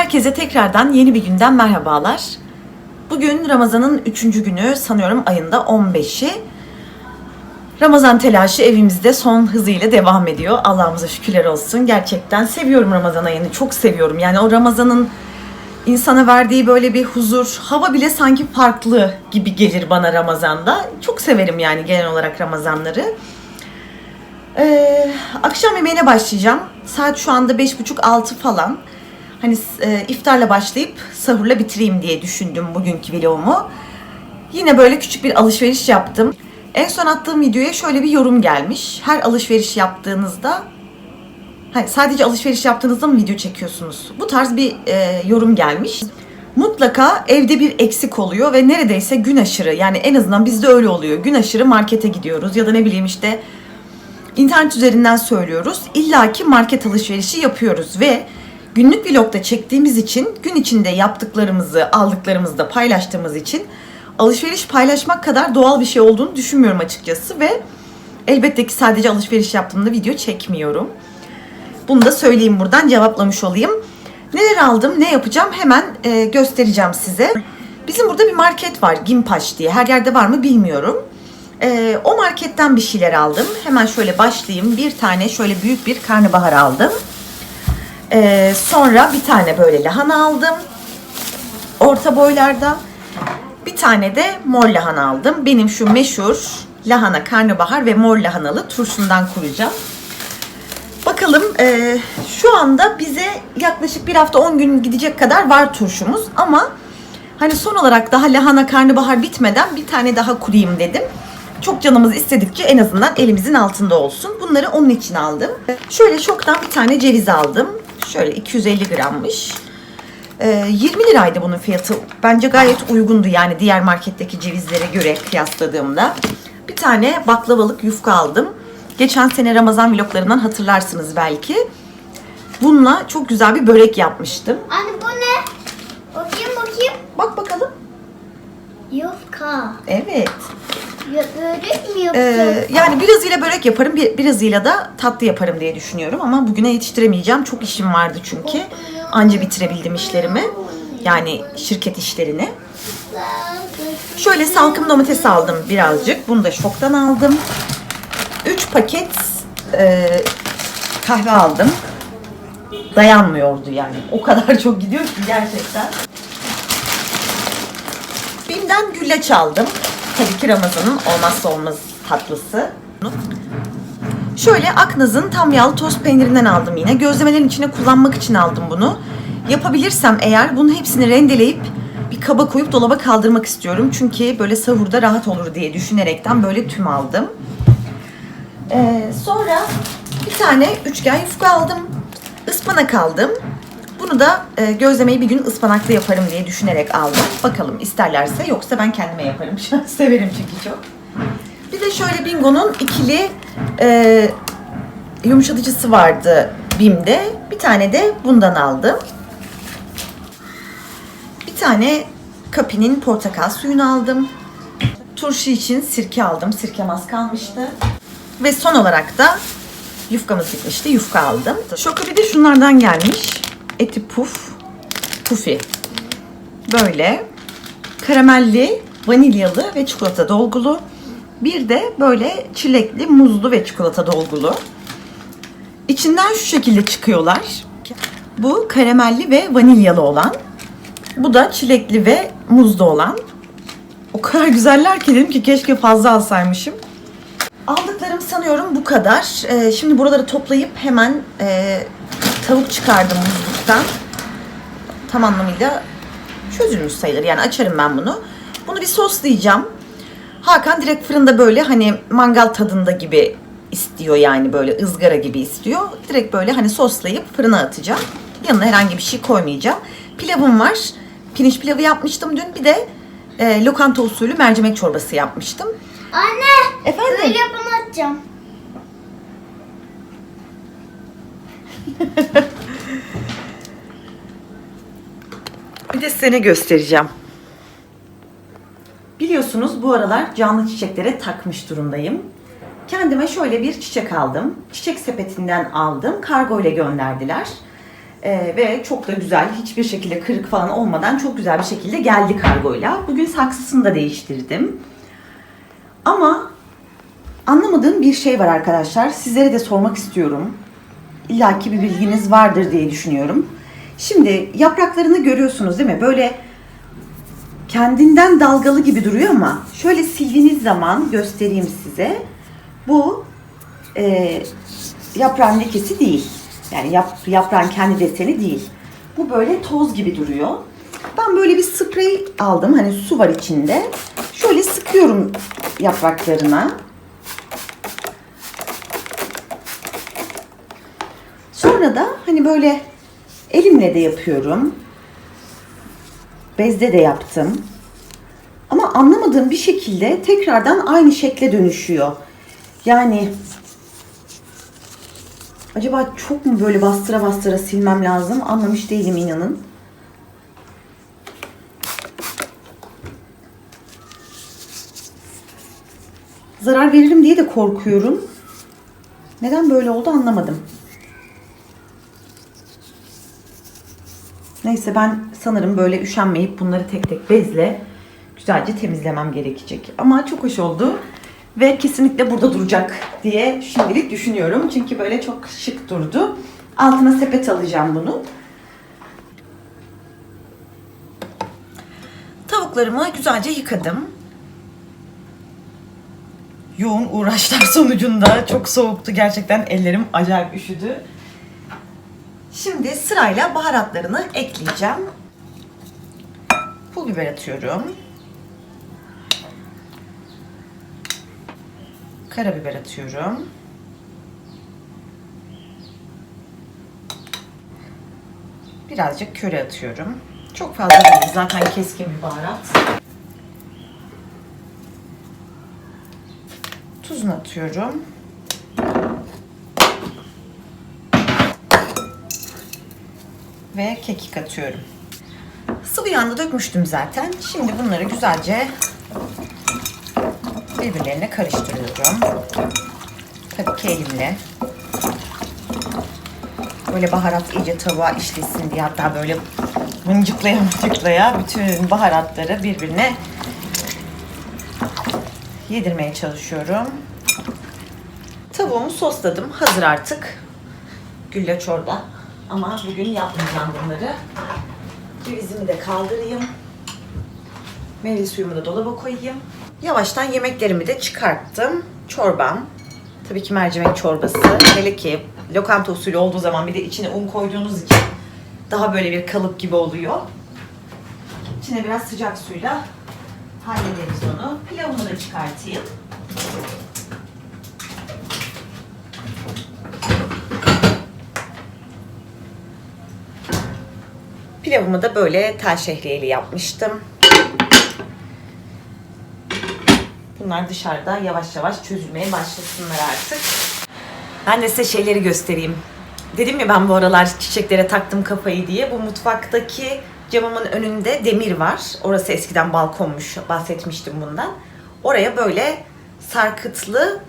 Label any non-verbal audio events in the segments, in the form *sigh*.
Herkese tekrardan yeni bir günden merhabalar. Bugün Ramazan'ın 3. günü sanıyorum ayında 15'i. Ramazan telaşı evimizde son hızıyla devam ediyor. Allah'ımıza şükürler olsun. Gerçekten seviyorum Ramazan ayını. Çok seviyorum. Yani o Ramazan'ın insana verdiği böyle bir huzur, hava bile sanki farklı gibi gelir bana Ramazan'da. Çok severim yani genel olarak Ramazanları. Ee, akşam yemeğine başlayacağım. Saat şu anda 5.30-6 falan. Hani e, iftarla başlayıp sahurla bitireyim diye düşündüm bugünkü vlogumu. Yine böyle küçük bir alışveriş yaptım. En son attığım videoya şöyle bir yorum gelmiş. Her alışveriş yaptığınızda Hayır, sadece alışveriş yaptığınızda mı video çekiyorsunuz? Bu tarz bir e, yorum gelmiş. Mutlaka evde bir eksik oluyor ve neredeyse gün aşırı yani en azından bizde öyle oluyor. Gün aşırı markete gidiyoruz ya da ne bileyim işte internet üzerinden söylüyoruz. İlla ki market alışverişi yapıyoruz ve günlük vlogda çektiğimiz için gün içinde yaptıklarımızı, aldıklarımızı da paylaştığımız için alışveriş paylaşmak kadar doğal bir şey olduğunu düşünmüyorum açıkçası ve elbette ki sadece alışveriş yaptığımda video çekmiyorum. Bunu da söyleyeyim buradan cevaplamış olayım. Neler aldım, ne yapacağım hemen e, göstereceğim size. Bizim burada bir market var Gimpaş diye. Her yerde var mı bilmiyorum. E, o marketten bir şeyler aldım. Hemen şöyle başlayayım. Bir tane şöyle büyük bir karnabahar aldım. E, sonra bir tane böyle lahana aldım. Orta boylarda. Bir tane de mor lahana aldım. Benim şu meşhur lahana, karnabahar ve mor lahanalı turşundan kuracağım. Bakalım e, şu anda bize yaklaşık bir hafta 10 gün gidecek kadar var turşumuz ama hani son olarak daha lahana karnabahar bitmeden bir tane daha kurayım dedim. Çok canımız istedikçe en azından elimizin altında olsun. Bunları onun için aldım. Şöyle çoktan bir tane ceviz aldım. Şöyle 250 grammış. E, 20 liraydı bunun fiyatı. Bence gayet uygundu yani diğer marketteki cevizlere göre kıyasladığımda. Bir tane baklavalık yufka aldım. Geçen sene Ramazan vloglarından hatırlarsınız belki. Bununla çok güzel bir börek yapmıştım. Anne bu ne? Bakayım bakayım. Bak bakalım. Yufka. Evet. Ya, börek mi? Ee, yani birazıyla börek yaparım, bir- birazıyla da tatlı yaparım diye düşünüyorum ama bugüne yetiştiremeyeceğim. Çok işim vardı çünkü. Anca bitirebildim işlerimi. Yani şirket işlerini. Şöyle salkım domates aldım birazcık. Bunu da şoktan aldım. 3 paket e, kahve aldım. Dayanmıyordu yani. O kadar çok gidiyor ki gerçekten. Bim'den güllaç aldım. Tabii ki Ramazan'ın olmazsa olmaz tatlısı. Şöyle Aknaz'ın tam yağlı toz peynirinden aldım yine. Gözlemelerin içine kullanmak için aldım bunu. Yapabilirsem eğer bunun hepsini rendeleyip bir kaba koyup dolaba kaldırmak istiyorum. Çünkü böyle sahurda rahat olur diye düşünerekten böyle tüm aldım. Ee, sonra bir tane üçgen yufka aldım. Ispanak aldım. Bunu da e, gözlemeyi bir gün ıspanaklı yaparım diye düşünerek aldım. Bakalım isterlerse yoksa ben kendime yaparım. *laughs* Severim çünkü çok. Bir de şöyle Bingo'nun ikili e, yumuşatıcısı vardı Bim'de. Bir tane de bundan aldım. Bir tane Kapi'nin portakal suyunu aldım. Turşu için sirke aldım. Sirkem az kalmıştı. Ve son olarak da yufkamız bitmişti. Yufka aldım. Şoka bir de şunlardan gelmiş. Eti puf. Pufi. Böyle karamelli, vanilyalı ve çikolata dolgulu. Bir de böyle çilekli, muzlu ve çikolata dolgulu. İçinden şu şekilde çıkıyorlar. Bu karamelli ve vanilyalı olan. Bu da çilekli ve muzlu olan. O kadar güzeller ki dedim ki keşke fazla alsaymışım. Aldıklarım sanıyorum bu kadar. Ee, şimdi buraları toplayıp hemen e, tavuk çıkardım buzluktan. Tam anlamıyla çözülmüş sayılır. Yani açarım ben bunu. Bunu bir soslayacağım. Hakan direkt fırında böyle hani mangal tadında gibi istiyor yani böyle ızgara gibi istiyor. Direkt böyle hani soslayıp fırına atacağım. Yanına herhangi bir şey koymayacağım. Pilavım var. Pirinç pilavı yapmıştım dün. Bir de e, lokanta usulü mercimek çorbası yapmıştım. Anne. Efendim? Böyle bunu atacağım. *laughs* Bir de size ne göstereceğim. Biliyorsunuz bu aralar canlı çiçeklere takmış durumdayım. Kendime şöyle bir çiçek aldım. Çiçek sepetinden aldım. Kargo ile gönderdiler. Ee, ve çok da güzel, hiçbir şekilde kırık falan olmadan çok güzel bir şekilde geldi kargoyla. Bugün saksısını da değiştirdim. Ama anlamadığım bir şey var arkadaşlar. Sizlere de sormak istiyorum. İlla ki bir bilginiz vardır diye düşünüyorum. Şimdi yapraklarını görüyorsunuz değil mi? Böyle kendinden dalgalı gibi duruyor ama şöyle sildiğiniz zaman göstereyim size. Bu e, yaprağın lekesi değil. Yani yap, yaprağın kendi deseni değil. Bu böyle toz gibi duruyor. Ben böyle bir sprey aldım. Hani su var içinde. Şöyle sıkıyorum yapraklarına. Sonra da hani böyle elimle de yapıyorum. Bezde de yaptım. Ama anlamadığım bir şekilde tekrardan aynı şekle dönüşüyor. Yani acaba çok mu böyle bastıra bastıra silmem lazım? Anlamış değilim inanın. Zarar veririm diye de korkuyorum. Neden böyle oldu anlamadım. Neyse ben sanırım böyle üşenmeyip bunları tek tek bezle güzelce temizlemem gerekecek. Ama çok hoş oldu. Ve kesinlikle burada duracak diye şimdilik düşünüyorum. Çünkü böyle çok şık durdu. Altına sepet alacağım bunu. Tavuklarımı güzelce yıkadım. Yoğun uğraşlar *laughs* sonucunda çok soğuktu gerçekten ellerim acayip üşüdü. Şimdi sırayla baharatlarını ekleyeceğim. Pul biber atıyorum. Karabiber atıyorum. Birazcık köri atıyorum. Çok fazla değil. Zaten keskin bir baharat. Tuzunu atıyorum. Ve kekik atıyorum. Sıvı yağını dökmüştüm zaten. Şimdi bunları güzelce birbirlerine karıştırıyorum. Tabii ki elimle. Böyle baharat iyice tavuğa işlesin diye hatta böyle mıncıklaya mıncıklaya bütün baharatları birbirine yedirmeye çalışıyorum. Tavuğumu sosladım. Hazır artık. Güllaç orada. Ama bugün yapmayacağım bunları. Cevizimi de kaldırayım. Meyve suyumu da dolaba koyayım. Yavaştan yemeklerimi de çıkarttım. Çorbam. Tabii ki mercimek çorbası. Hele ki lokanta usulü olduğu zaman bir de içine un koyduğunuz için daha böyle bir kalıp gibi oluyor. İçine biraz sıcak suyla hallederiz onu. Pilavımı da çıkartayım. Pilavımı da böyle tel şehriyeli yapmıştım. Bunlar dışarıda yavaş yavaş çözülmeye başlasınlar artık. Ben de size şeyleri göstereyim. Dedim ya ben bu aralar çiçeklere taktım kafayı diye. Bu mutfaktaki camımın önünde demir var. Orası eskiden balkonmuş. Bahsetmiştim bundan. Oraya böyle sarkıtlı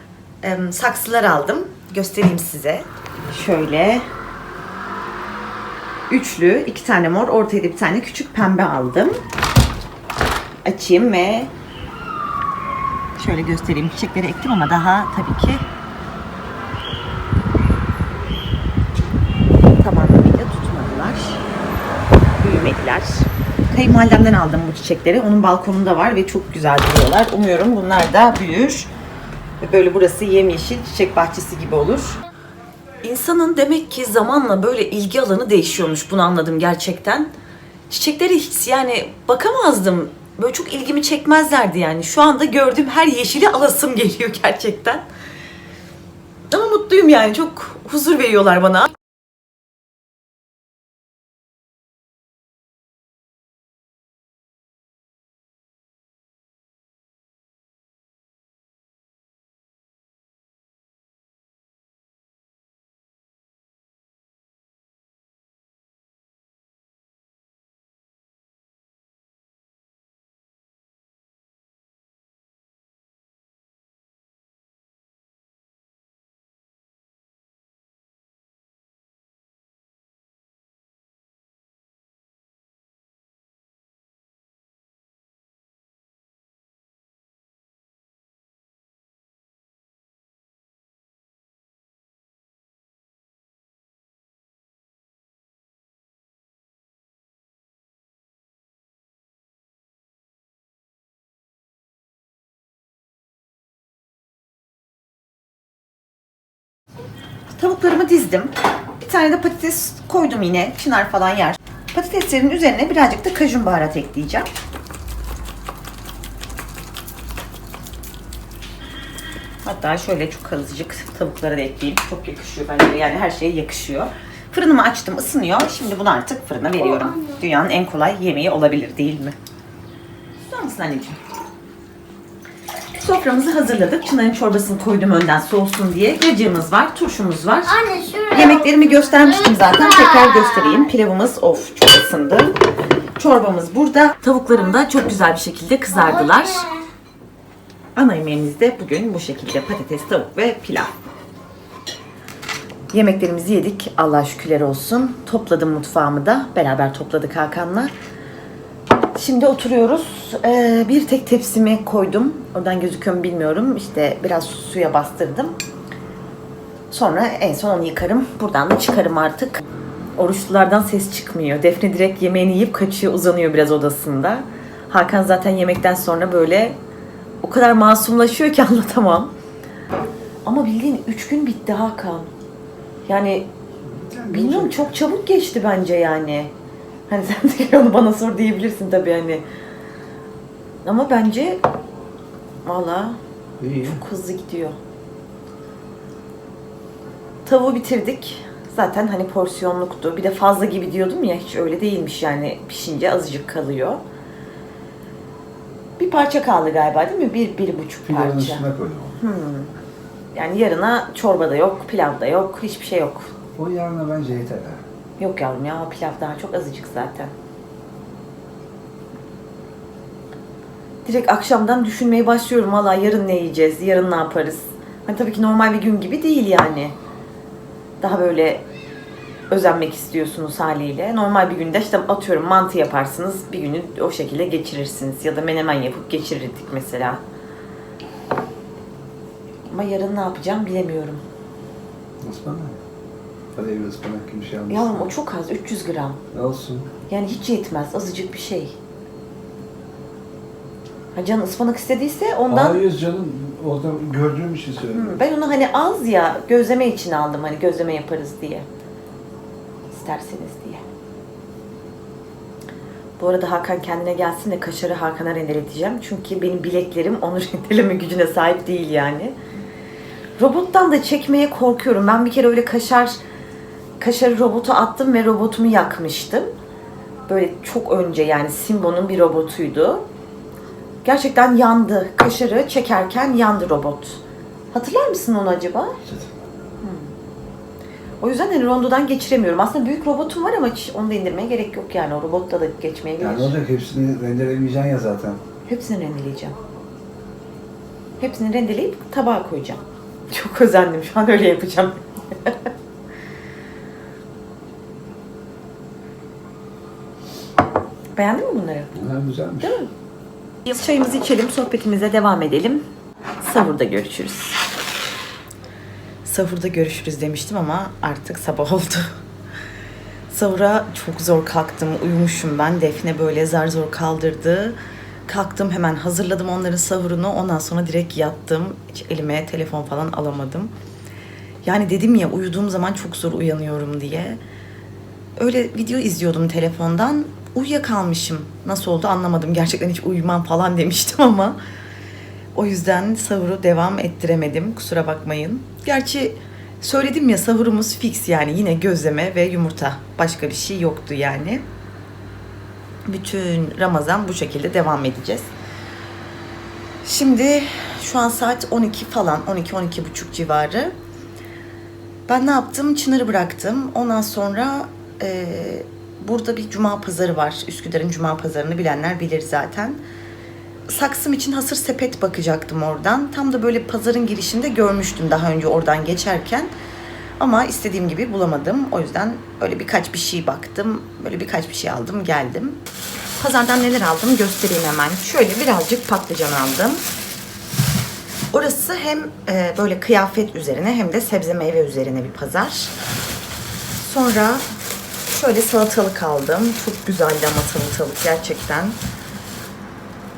saksılar aldım. Göstereyim size. Şöyle üçlü, iki tane mor, ortaya da bir tane küçük pembe aldım. Açayım ve şöyle göstereyim. Çiçekleri ektim ama daha tabii ki tamamıyla tutmadılar. Büyümediler. Kayınvalidemden aldım bu çiçekleri. Onun balkonunda var ve çok güzel duruyorlar. Umuyorum bunlar da büyür. Böyle burası yemyeşil çiçek bahçesi gibi olur. İnsanın demek ki zamanla böyle ilgi alanı değişiyormuş. Bunu anladım gerçekten. Çiçeklere hiç yani bakamazdım. Böyle çok ilgimi çekmezlerdi yani. Şu anda gördüğüm her yeşili alasım geliyor gerçekten. Ama mutluyum yani. Çok huzur veriyorlar bana. Tavuklarımı dizdim. Bir tane de patates koydum yine. Çınar falan yer. Patateslerin üzerine birazcık da kajun baharat ekleyeceğim. Hatta şöyle çok azıcık tavuklara da ekleyeyim. Çok yakışıyor bence. Yani her şeye yakışıyor. Fırınımı açtım, ısınıyor. Şimdi bunu artık fırına veriyorum. Dünyanın en kolay yemeği olabilir değil mi? Tutar mısın anneciğim? Soframızı hazırladık. Çınar'ın çorbasını koydum önden soğusun diye. Cacığımız var, turşumuz var. Anne şuraya. Yemeklerimi göstermiştim zaten. Tekrar göstereyim. Pilavımız of çok ısındı. Çorbamız burada. Tavuklarım da çok güzel bir şekilde kızardılar. Ana yemeğimiz de bugün bu şekilde patates, tavuk ve pilav. Yemeklerimizi yedik. Allah şükürler olsun. Topladım mutfağımı da. Beraber topladık Hakan'la. Şimdi oturuyoruz. Ee, bir tek tepsimi koydum. Oradan gözüküyor mu bilmiyorum. İşte biraz suya bastırdım. Sonra en son onu yıkarım. Buradan da çıkarım artık. Oruçlulardan ses çıkmıyor. Defne direkt yemeğini yiyip kaçıyor, uzanıyor biraz odasında. Hakan zaten yemekten sonra böyle o kadar masumlaşıyor ki *laughs* anlatamam. Ama bildiğin 3 gün bitti Hakan. Yani bilmiyorum çok çabuk geçti bence yani. Hani sen de onu bana sor diyebilirsin tabii hani. Ama bence valla İyi. çok hızlı gidiyor. Tavuğu bitirdik. Zaten hani porsiyonluktu. Bir de fazla gibi diyordum ya hiç öyle değilmiş yani pişince azıcık kalıyor. Bir parça kaldı galiba değil mi? Bir, bir buçuk Pilavın parça. üstüne koydum. Yani yarına çorba da yok, pilav da yok, hiçbir şey yok. O yarına bence yeter. ha. Yok yavrum ya pilav daha çok azıcık zaten. Direkt akşamdan düşünmeye başlıyorum valla yarın ne yiyeceğiz, yarın ne yaparız. Hani tabii ki normal bir gün gibi değil yani. Daha böyle özenmek istiyorsunuz haliyle. Normal bir günde işte atıyorum mantı yaparsınız, bir günü o şekilde geçirirsiniz. Ya da menemen yapıp geçirirdik mesela. Ama yarın ne yapacağım bilemiyorum. Ispanak. Hadi evde ıspanak gibi bir şey almışsın. Yavrum o çok az, 300 gram. Olsun. Yani hiç yetmez. Azıcık bir şey. Ha canın ıspanak istediyse ondan Hayır canım. Orada gördüğüm için söyledim. Hı, ben onu hani az ya gözleme için aldım hani gözleme yaparız diye. İsterseniz diye. Bu arada Hakan kendine gelsin de kaşarı Hakan'a rendeleteceğim. Çünkü benim bileklerim onu *laughs* rendeleme gücüne sahip değil yani. Robottan da çekmeye korkuyorum. Ben bir kere öyle kaşar kaşarı robota attım ve robotumu yakmıştım. Böyle çok önce yani Simbo'nun bir robotuydu. Gerçekten yandı. Kaşarı çekerken yandı robot. Hatırlar mısın onu acaba? O yüzden hani rondodan geçiremiyorum. Aslında büyük robotum var ama hiç onu da indirmeye gerek yok yani. O robotla da geçmeyebilir. Yani ne olacak hepsini rendelemeyeceksin ya zaten. Hepsini rendeleyeceğim. Hepsini rendeleyip tabağa koyacağım. *laughs* Çok özendim. Şu an öyle yapacağım. *laughs* Beğendin mi bunları? Ha, güzelmiş. Değil mi? Çayımızı içelim, sohbetimize devam edelim. Sahurda görüşürüz. Sahurda görüşürüz demiştim ama artık sabah oldu. Sahura çok zor kalktım, uyumuşum ben. Defne böyle zar zor kaldırdı. Kalktım hemen hazırladım onların sahurunu. Ondan sonra direkt yattım. Hiç elime telefon falan alamadım. Yani dedim ya uyuduğum zaman çok zor uyanıyorum diye. Öyle video izliyordum telefondan. Uyuyakalmışım. Nasıl oldu anlamadım. Gerçekten hiç uyumam falan *laughs* demiştim ama. O yüzden sahuru devam ettiremedim. Kusura bakmayın. Gerçi söyledim ya sahurumuz fix yani. Yine gözleme ve yumurta. Başka bir şey yoktu yani. Bütün Ramazan bu şekilde devam edeceğiz. Şimdi şu an saat 12 falan. 12-12 buçuk civarı. Ben ne yaptım? Çınar'ı bıraktım. Ondan sonra e, burada bir cuma pazarı var. Üsküdar'ın cuma pazarını bilenler bilir zaten. Saksım için hasır sepet bakacaktım oradan. Tam da böyle pazarın girişinde görmüştüm daha önce oradan geçerken. Ama istediğim gibi bulamadım. O yüzden öyle birkaç bir şey baktım. Böyle birkaç bir şey aldım geldim. Pazardan neler aldım göstereyim hemen. Şöyle birazcık patlıcan aldım. Orası hem e, böyle kıyafet üzerine hem de sebze meyve üzerine bir pazar. Sonra şöyle salatalık aldım. Çok güzeldi ama salatalık gerçekten.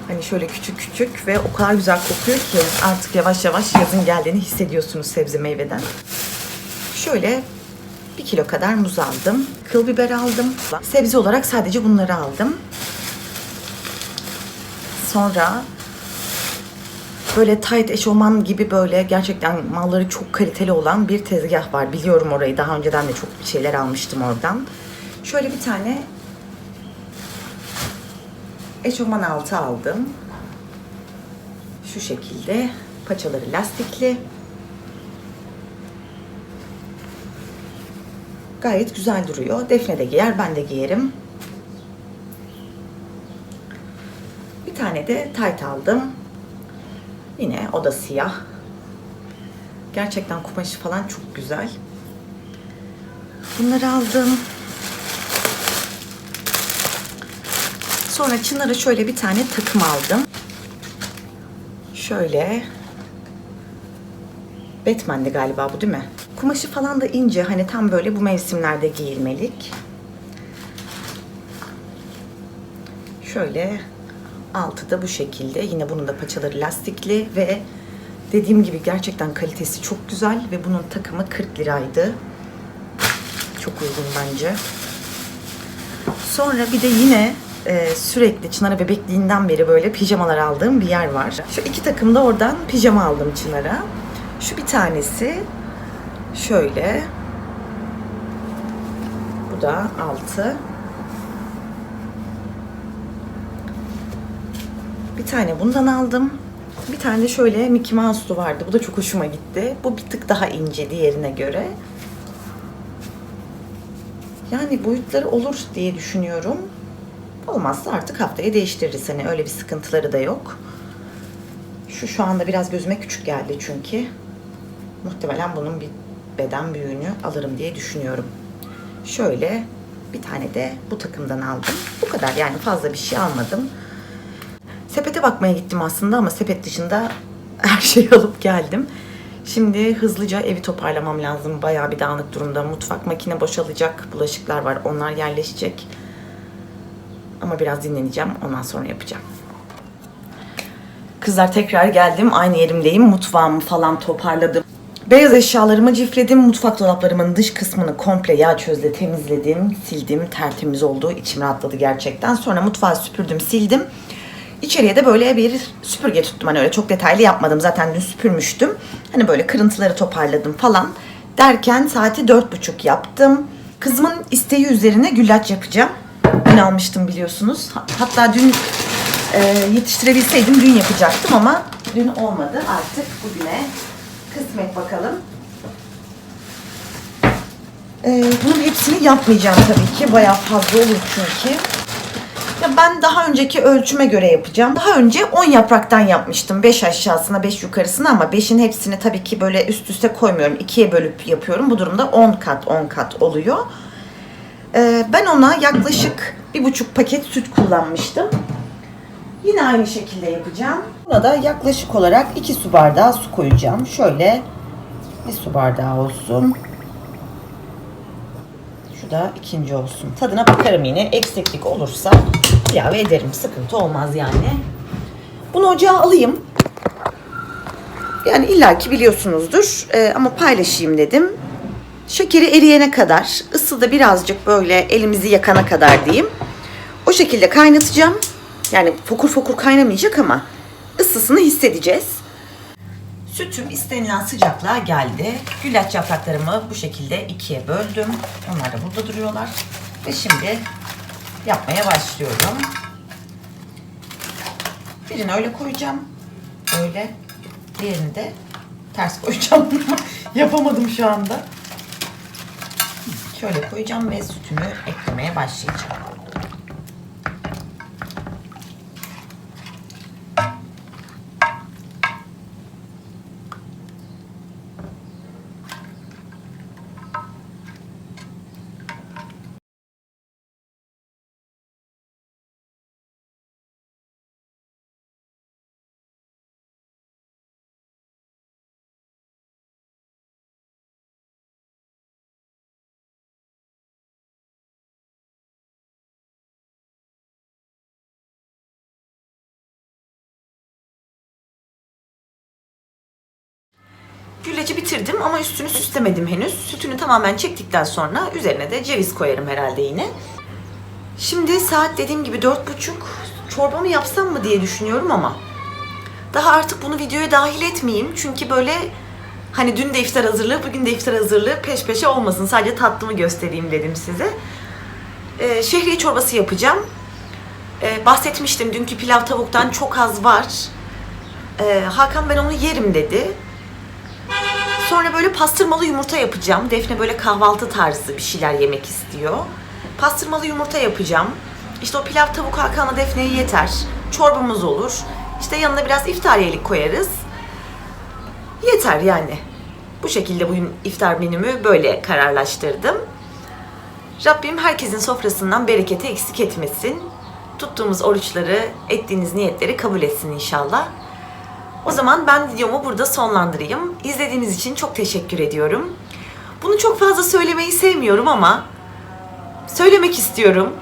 Hani şöyle küçük küçük ve o kadar güzel kokuyor ki artık yavaş yavaş yazın geldiğini hissediyorsunuz sebze meyveden. Şöyle bir kilo kadar muz aldım. Kıl biber aldım. Sebze olarak sadece bunları aldım. Sonra böyle tight eşofman gibi böyle gerçekten malları çok kaliteli olan bir tezgah var. Biliyorum orayı. Daha önceden de çok şeyler almıştım oradan. Şöyle bir tane eşofman altı aldım. Şu şekilde. Paçaları lastikli. Gayet güzel duruyor. Defne de giyer, ben de giyerim. Bir tane de tayt aldım. Yine o da siyah. Gerçekten kumaşı falan çok güzel. Bunları aldım. Sonra Çınar'a şöyle bir tane takım aldım. Şöyle. Batman'di galiba bu değil mi? Kumaşı falan da ince. Hani tam böyle bu mevsimlerde giyilmelik. Şöyle altı da bu şekilde. Yine bunun da paçaları lastikli ve dediğim gibi gerçekten kalitesi çok güzel ve bunun takımı 40 liraydı. Çok uygun bence. Sonra bir de yine e, sürekli Çınar'a bebekliğinden beri böyle pijamalar aldığım bir yer var. Şu iki takım da oradan pijama aldım Çınar'a. Şu bir tanesi şöyle. Bu da altı. Bir tane bundan aldım. Bir tane de şöyle Mickey Mouse'lu vardı. Bu da çok hoşuma gitti. Bu bir tık daha ince diğerine göre. Yani boyutları olur diye düşünüyorum. Olmazsa artık haftaya değiştiririz. Hani öyle bir sıkıntıları da yok. Şu şu anda biraz gözüme küçük geldi çünkü. Muhtemelen bunun bir beden büyüğünü alırım diye düşünüyorum. Şöyle bir tane de bu takımdan aldım. Bu kadar yani fazla bir şey almadım. Sepete bakmaya gittim aslında ama sepet dışında *laughs* her şeyi alıp geldim. Şimdi hızlıca evi toparlamam lazım. Bayağı bir dağınık durumda. Mutfak makine boşalacak. Bulaşıklar var. Onlar yerleşecek. Ama biraz dinleneceğim. Ondan sonra yapacağım. Kızlar tekrar geldim. Aynı yerimdeyim. Mutfağımı falan toparladım. Beyaz eşyalarımı cifledim. Mutfak dolaplarımın dış kısmını komple yağ çözle temizledim. Sildim. Tertemiz oldu. İçim rahatladı gerçekten. Sonra mutfağı süpürdüm, sildim. İçeriye de böyle bir süpürge tuttum. Hani öyle çok detaylı yapmadım. Zaten dün süpürmüştüm. Hani böyle kırıntıları toparladım falan. Derken saati dört buçuk yaptım. Kızımın isteği üzerine güllaç yapacağım. Dün almıştım biliyorsunuz. Ha- Hatta dün e, yetiştirebilseydim dün yapacaktım ama dün olmadı. Artık bugüne kısmet bakalım. E, bunun hepsini yapmayacağım tabii ki. Bayağı fazla olur çünkü. Ya ben daha önceki ölçüme göre yapacağım. Daha önce 10 yapraktan yapmıştım. 5 aşağısına 5 yukarısına ama 5'in hepsini tabii ki böyle üst üste koymuyorum. 2'ye bölüp yapıyorum. Bu durumda 10 kat 10 kat oluyor. Ee, ben ona yaklaşık bir buçuk paket süt kullanmıştım. Yine aynı şekilde yapacağım. Buna da yaklaşık olarak 2 su bardağı su koyacağım. Şöyle bir su bardağı olsun. Şu da ikinci olsun. Tadına bakarım yine. Eksiklik olursa ilave ederim. Sıkıntı olmaz yani. Bunu ocağa alayım. Yani illaki biliyorsunuzdur. Ee, ama paylaşayım dedim. Şekeri eriyene kadar, ısı da birazcık böyle elimizi yakana kadar diyeyim. O şekilde kaynatacağım. Yani fokur fokur kaynamayacak ama ısısını hissedeceğiz. Sütüm istenilen sıcaklığa geldi. Güllaç yapraklarımı bu şekilde ikiye böldüm. Onlar da burada duruyorlar. Ve şimdi yapmaya başlıyorum. Birini öyle koyacağım. Öyle. Diğerini de ters koyacağım. *laughs* Yapamadım şu anda. Şöyle koyacağım ve sütümü eklemeye başlayacağım. Gülleci bitirdim ama üstünü süslemedim henüz. Sütünü tamamen çektikten sonra üzerine de ceviz koyarım herhalde yine. Şimdi saat dediğim gibi dört buçuk. Çorbamı yapsam mı diye düşünüyorum ama daha artık bunu videoya dahil etmeyeyim. Çünkü böyle hani dün de iftar hazırlığı, bugün de iftar hazırlığı peş peşe olmasın. Sadece tatlımı göstereyim dedim size. Ee, şehriye çorbası yapacağım. Ee, bahsetmiştim dünkü pilav tavuktan çok az var. Ee, Hakan ben onu yerim dedi. Sonra böyle pastırmalı yumurta yapacağım. Defne böyle kahvaltı tarzı bir şeyler yemek istiyor. Pastırmalı yumurta yapacağım. İşte o pilav tavuk Hakan'la Defne'ye yeter. Çorbamız olur. İşte yanına biraz iftariyelik koyarız. Yeter yani. Bu şekilde bugün iftar menümü böyle kararlaştırdım. Rabbim herkesin sofrasından bereketi eksik etmesin. Tuttuğumuz oruçları, ettiğiniz niyetleri kabul etsin inşallah. O zaman ben videomu burada sonlandırayım. İzlediğiniz için çok teşekkür ediyorum. Bunu çok fazla söylemeyi sevmiyorum ama söylemek istiyorum.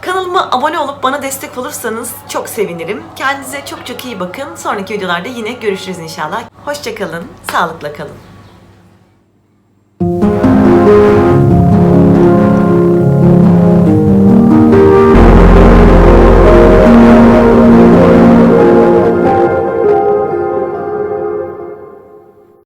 Kanalıma abone olup bana destek olursanız çok sevinirim. Kendinize çok çok iyi bakın. Sonraki videolarda yine görüşürüz inşallah. Hoşçakalın, sağlıkla kalın.